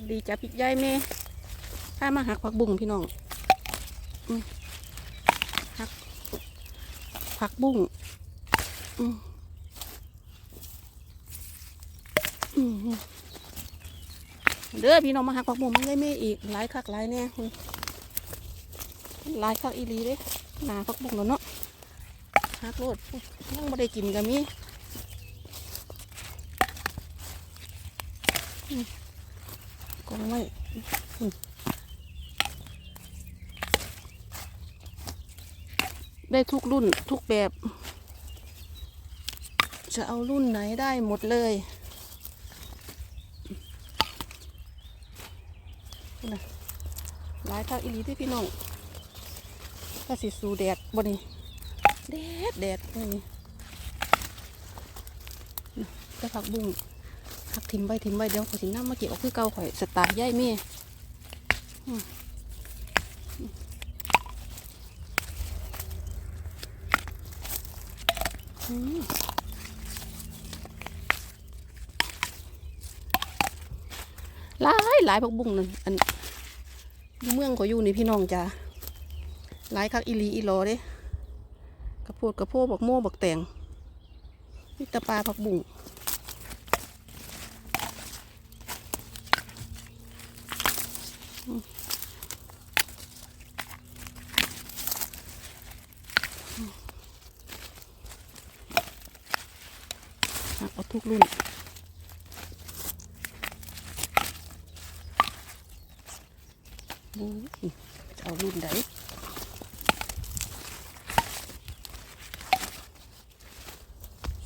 วัสดีจ้าพี่ยายแม่ถ้ามาหักผักบุ้งพี่น้องอหักผักบุ้งอืมอืมเด้อพี่น้องมาหักผักบุ้งมันได้แม่อีกหลายคักหลายแน่หลายคักอีหลีเด้หนาผักบุ้งแล้วเนาะหักโลดยังไม่ได้กินกันมี กองไว้ได้ทุกรุ่นทุกแบบ จะเอารุ่นไหนได้หมดเลยหลายทักอีลีที่พี่น้องก็สิสูแดดบนนี้แดดแดดนี่จะผักบุ้ง หักทิมใบทิมใบเดี๋ยวขอยสิน้ำมาเก็บเอาคือเก่าข่อยสไตล์ย่ายม่หลายหลายผักบุ้งนั่นอันเมืองขอยอยู่นี่พี่น้องจ้าหลายคักอีลีอีหลอเด้กระโพดกระโพบักโม่บักแตงนี่ตะปลาผักบุ้ง เอาทุกรุ่นจะเอารุ่นไหน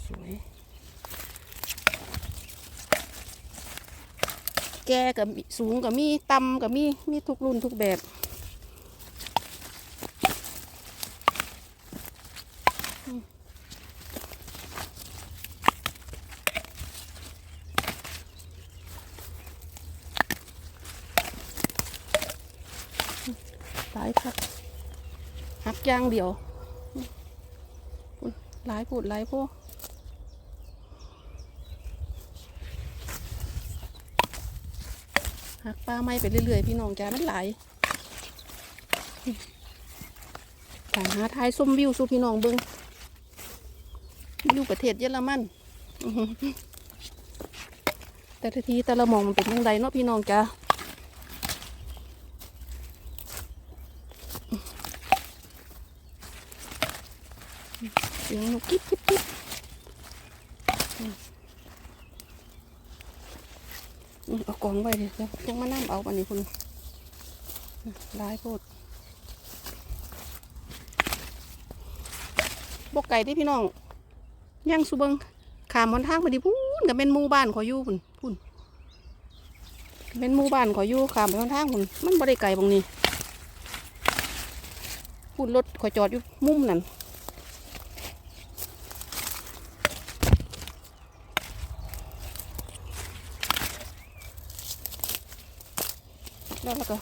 สวย แก่กับมีสูงกับมีต่ำกับมี มีทุกรุ่นทุกแบบ หลายคักหักย่างเดียวหลายพูดหลายพวกหักปลาไม้ไปเรื่อยๆ พี่น้องจ้ามันหลายต่างหาทายส้มวิวสู่พี่น้องเบิงอยู่ประเทศเยอรมันแต่ทีแต่ละมองมันเป็นยังไงเนาะพี่น้องจ้า สียงนกกิ๊บกิ๊บกิ๊บเอากองไว้เลยครับยังมานั่งเอาปันนี้คุณร้ายโพดบกไก่ที่พี่น้องย่างสุบิงขามหนทางพอดีพูนกับเป็นมู่บ้านขอยอยู่พุ่นพุ่นเป็นมู่บ้านขอยอยู่ขามไปหนทางพุ่นมันบ่ได้ไก่บางนี้พุ่นรถขอยจอดอยู่มุมนั่น แล้วเรา ก็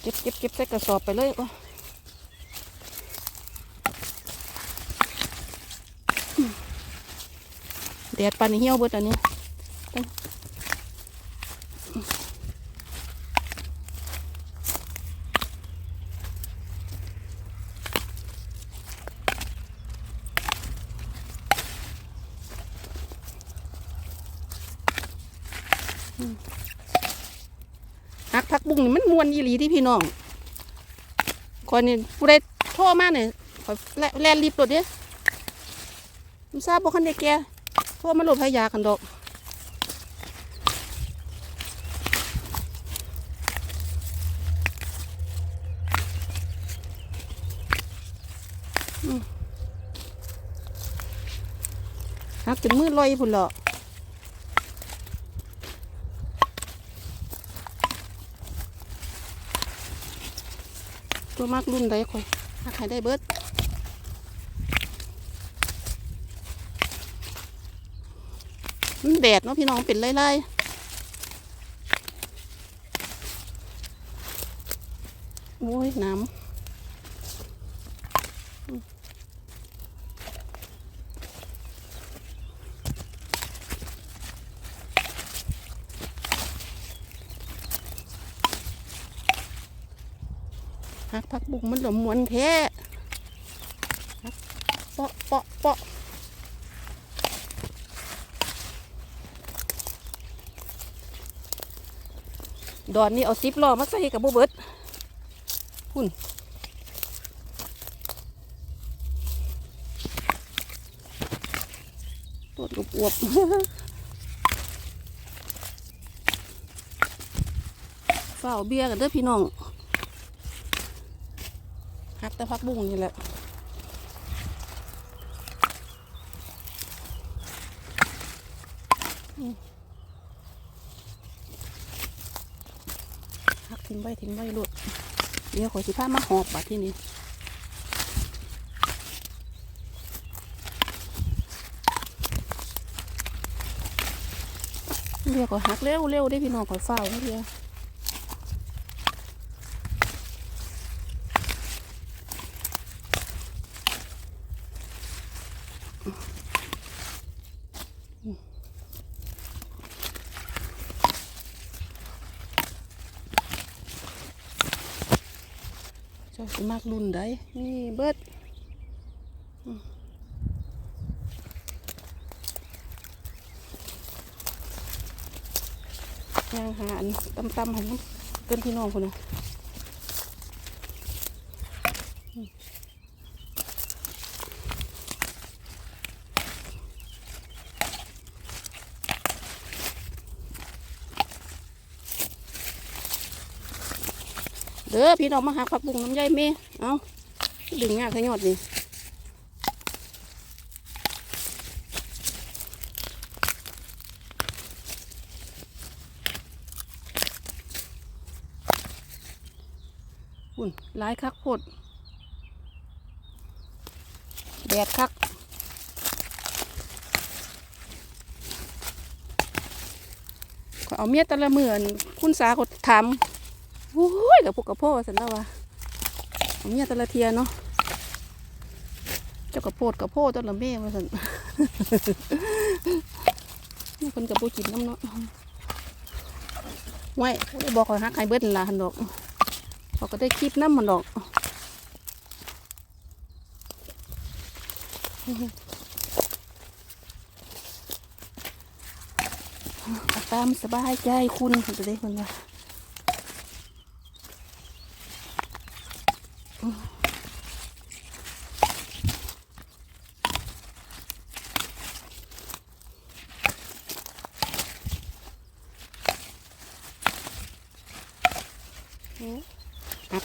เก็บเก็บเก็บใส่กระสอบไปเลยโอ้อืมแดดปานนี้เหี่ยวเบิดอันนี้ต้องหักผักบุ้งนี่มันม วนอีหลีที่พี่น้องคนนี่ผู้ใดโทรมาเนี่ยขอแลแลนรีบรถเด้มันทราบบ่คันได้แกโทรมาหลดพยากันดอกหักจนมือลอยพุ่นเหรอัวมากรุ่นใดค่อยถ้าใครได้เบิดมันแดดเนาะพี่น้องเป็นไล่ๆโอ้ยน้ำ บุกมันหลมมวนแท้เปาะเปาะเปาะดอนนี่เอาซิปล้อมาใส่กับโบเบิดหุ่นตัวอวบเฝ้าเบียร์กันเด้อพี่น้อง แต่พักบุ้งนี่แหละอืมหักทิ้งไว้ทิ้งไว้ลูกเดี๋ยวขอสิพามาหอบบัดที่นี่เดี๋ยวก็หักเร็วเร็วได้พี่น้องขอเฝ้าเดียว มากรุ่นได้นี่เบิดยางหาอันตำๆให้มันเกินพี่น้องคนนะ อพี่น้องมาหาผักบุ้งน้ำใยเมเอาดึงยาขยอดนี่อุ่นหลายคักโพดแดดคักเอาเมียต่ละเมืออนคุณสาก็ถาม โอ้ยกับพวกกับพ่อสันแล้ววะเอาเมียต่ละเทียเนาะเจ้ากับโพดกับพ่อตัวละแม่มาสันนี่คนกับปูกินน้ำเนาะไว้ได้บอกเขาฮักใครเบิดนั่นล่ะหันดอกเขาก็ได้คลิปน้ำมันดอกตามสบายใจคุณคุณจะได้คนละ อัก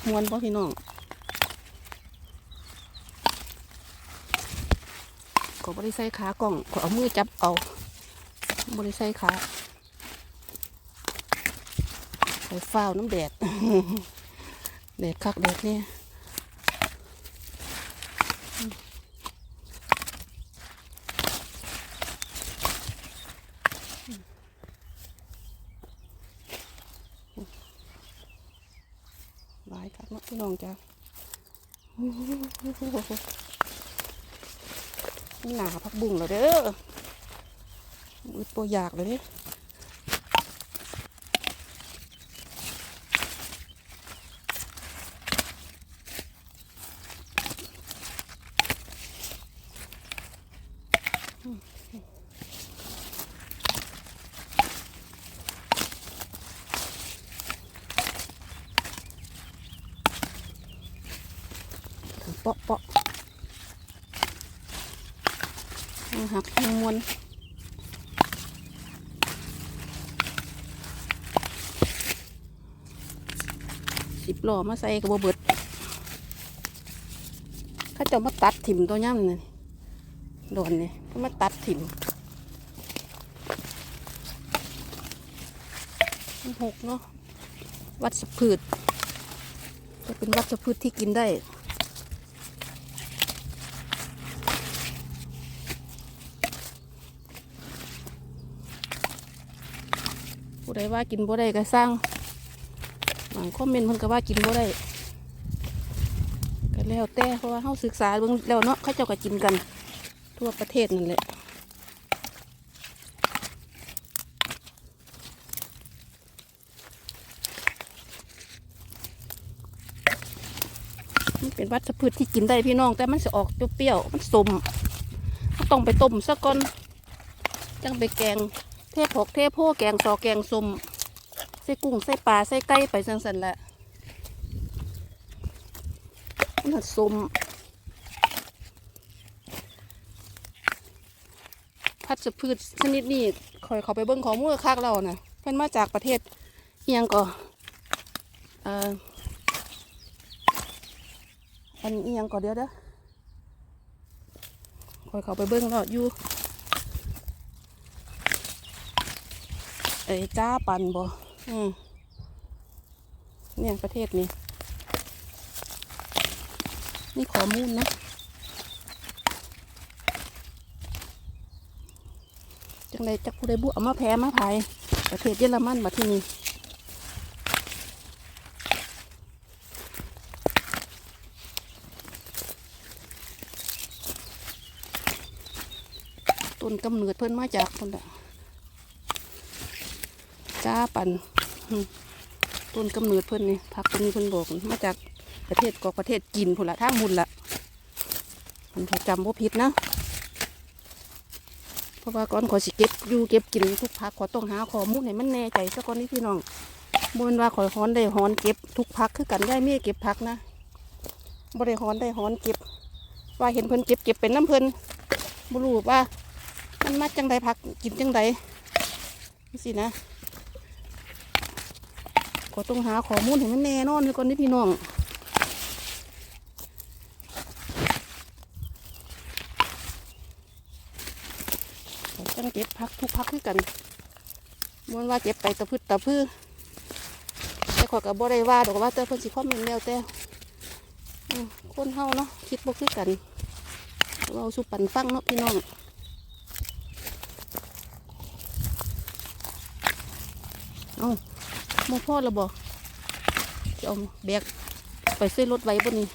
มวนป่พี่น้องก็บริใส่ขากล่องก็เอามือจับเอาบริใส่ขาไปเฝ้าวน้ำแดด แดดคักแดดเนี่ยหลายคักเนาะพี่น้องจ้า หนาพักบุ้งแล้วเด้อมืดปอยากเลยนี่ปาะเปาะเอา หักให้มวนสิบล้อมาใส่กระบเบิดเขาจะมาตัดถิ่มตัวย่ำนี่โดนนี่เขามาตัดถิ่มหกเนาะวัชพืชจะเป็นวัชพืชที่กินได้ ใดว่ากินบ่ได้ก็สร้างบางคอมเมนต์เพิ่นก็ว่ากินบ่ได้ก็แล้วแต่เพราะว่าเฮาศึกษาเบิ่งแล้วเนาะเขาเจ้าก็กินกัน ทั่วประเทศนั่นแหละเป็นวัชพืชที่กินได้พี่น้อง แต่มันจะออกเปรี้ยวๆมันสมมันต้องไปต้มซะก่อนจังไปแกง ทพกเทพโพแกงซอแกงสมใส่กุ้งใส่ปลาใส่ไก่ไปสังสันแหละมันหัดสมพัชพืชชนิดนี้คอยเขาไปเบิ้งของมูลค่าเรานะเพิ่นมาจากประเทศเอียงก่อเอ่ออันเอียงก่อเดียวเด้อคอยเขาไปเบิ้งแล้วอยู่ เอ้จ้าปันบ่อืมเนี่ยประเทศนี้ นี่ขอมูลนะ จังเลยจักผู้ใดบุเอามาแพ้มาพายประเทศเยอรมันมาที่นี่ต้นกำเนิดเพิ่นมาจากคนละ จ้าปันต้นกำเนิดเพิ่นนี่ผักตัวนี้เพิ่นบอกมาจากประเทศกอกประเทศจีนพุ่นละทามุนละมันถ้าจำว่าผิดนะ เพราะว่าก่อนขอสิเก็บอยู่เก็บกินทุกผักขอต้องหาข้อมูลให้มันแน่ใจซะก่อนนี่พี่น้องบนว่าขอยฮ้อนได้ฮ้อนเก็บทุกผักคือกันได้มีเก็บผักนะบ่ได้ฮ้อนได้ฮ้อนเก็บ ว่าเห็นเพิ่นเก็บเก็บเป็นน้ำเพิ่นบ่รู้ว่ามันมาจังใดผักกินจังใดนี่สินะ ก็ต้องหาข้อมูลให้มันแน่นอนก่อนนี่พี่น้องก็ต้องเก็บพักทุกพักคือกันมวนว่าเก็บไปตะพืชตะพืชแต่ขอกับบ่ได้ว่าดอกว่าแต่เพิ่นสิคอมเมนต์แล้วแต่คนเฮาเนาะคิดบ่คือกันเราสุปันฟังเนาะพี่น้องเอา หมพ่อระบอกจะเอาแบกไปซื้อรถไว้บนนี้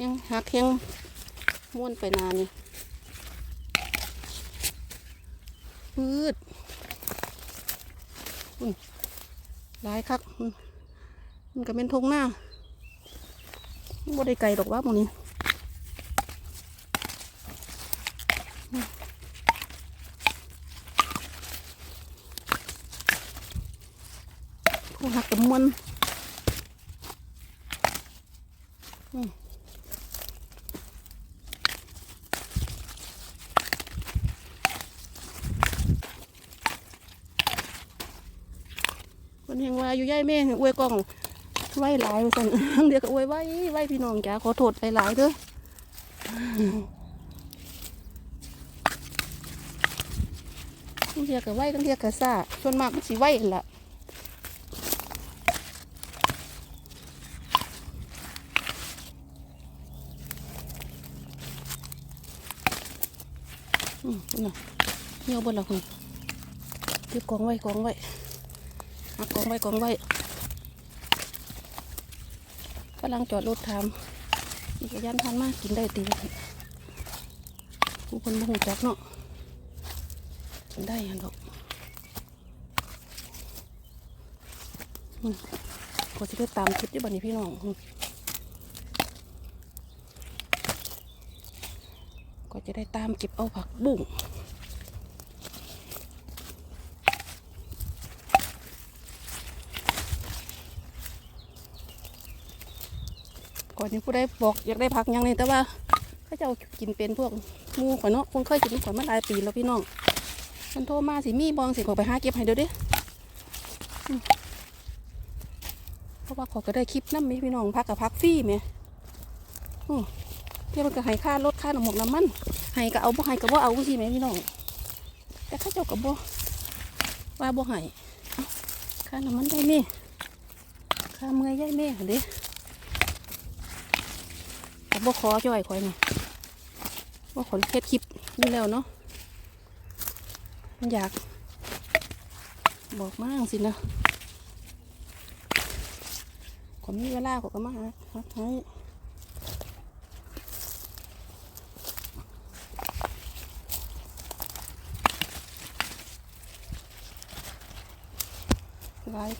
ยังหักยังม้วนไปนานนี่พืดอุ้ยหลายคักมันก็เป็นทงหน้าบ่ได้ไกลดอกว่าหมนี้อืม นคนเฮงว่าอยู่ย่ายแม่อวยกล้องไหวหลายว่าสั่นเดียวก็อวยไหวไหวพี่น้องจ้าขอโทษหลายๆเด้อทั้งเทียกับไหวทั้งเทียกับซาส่วนมากมันสิไหวนั่นล่ะ อืมน่ะเหี่ยวบนละคุณเก็บกองไว้กองไว้หักองไว้กองไว้กำลังจอดรถทำอีกยันพันมากกินได้ตีผู้คนบ่หูจักเนาะกินได้ยันดอกอืมก็จะได้ตามคลิปที่บันนี้พี่น้องอืมก็ จะได้ตามเก็บเอาผักบุ้งก่อนนี้ผู้ใดบอกอยากได้ผักยังนี่แต่ว่าเขาเจ้ากินเป็นพวกมูข่อยเนาะคงเคยกินข่อยมาหลายปีแล้วพี่น้องมันโทรมาสิมีบองสิขอไปหาเก็บให้เดี๋ยวดิเพราะว่าขอก็ได้คลิปน้ำมีพี่น้องพักกับพักฟรีไหมเที่ยวมันก็ให้ค่ารถค่านมกน้ำมัน ให้ก็เอาบ่ให้ก็บ่เอาสิแหมพี่น้องแต่ข้าเจ้าก็บ่ว่าบ่ให้เอ้าค่าน้ำมันได้แม่ค่าเมื่อยได้แม่เด้แต่บ่ขอจ่อยข่อยนี่ว่าขนเพชรคลิปนี่แล้วเนาะอยากบอกมากสินะขอมีเวลาขอยก็มาหาให้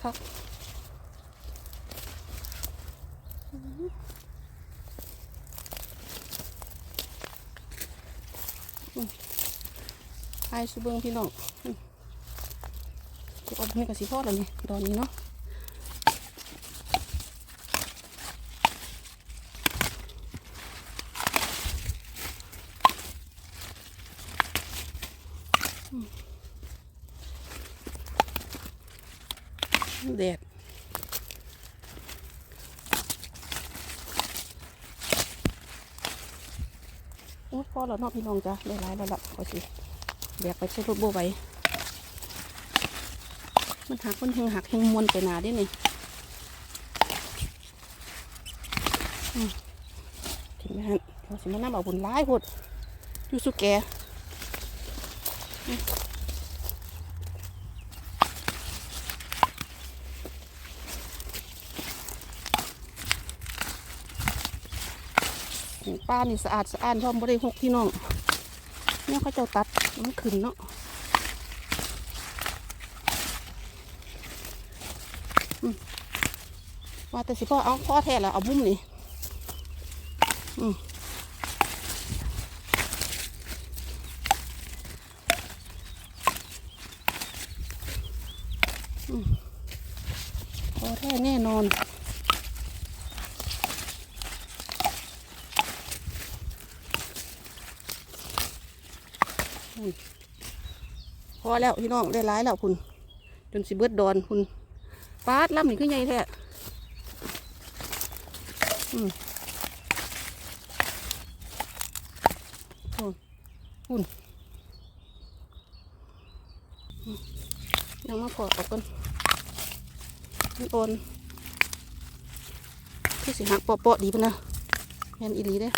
พักไอ้สุเบิงพี่น้องกบเฮก็สีพอดแล้วนี่ดอนนี้เนาะ โอ้พอแล้วเนาะพี่น้องจ้ะได้หลายแล้วล่ะขอสิแบกไปใช้รถโบไว้มันหักมันเฮงหักเฮงมวนไปหนาได้นี่อืมถึงไหมฮะเราสิมาน้ำเอาบุญร้ายหดอยู่สุแก ป้านี่สะอาดสะอ้านพร้อมบริหกพี่น้องเนี่ยเขาเจ้าตัดมันขึ้นเนาะว่าแต่สิพ่อเอาพ่อแท้แล้วเอาบุ้มนี่อืมอืมพ่อแท้แน่นอน พอแล้วพี่น้องได้ร้ายแล้วคุณจนสิเบิดดอนคุณปาดล่ำนี่คือไงแท้อืมโอ้คุณอืมยังมาพอเอากันมันโอนคือสิหักเปาะๆดีปะนะแมนอีหลีเด้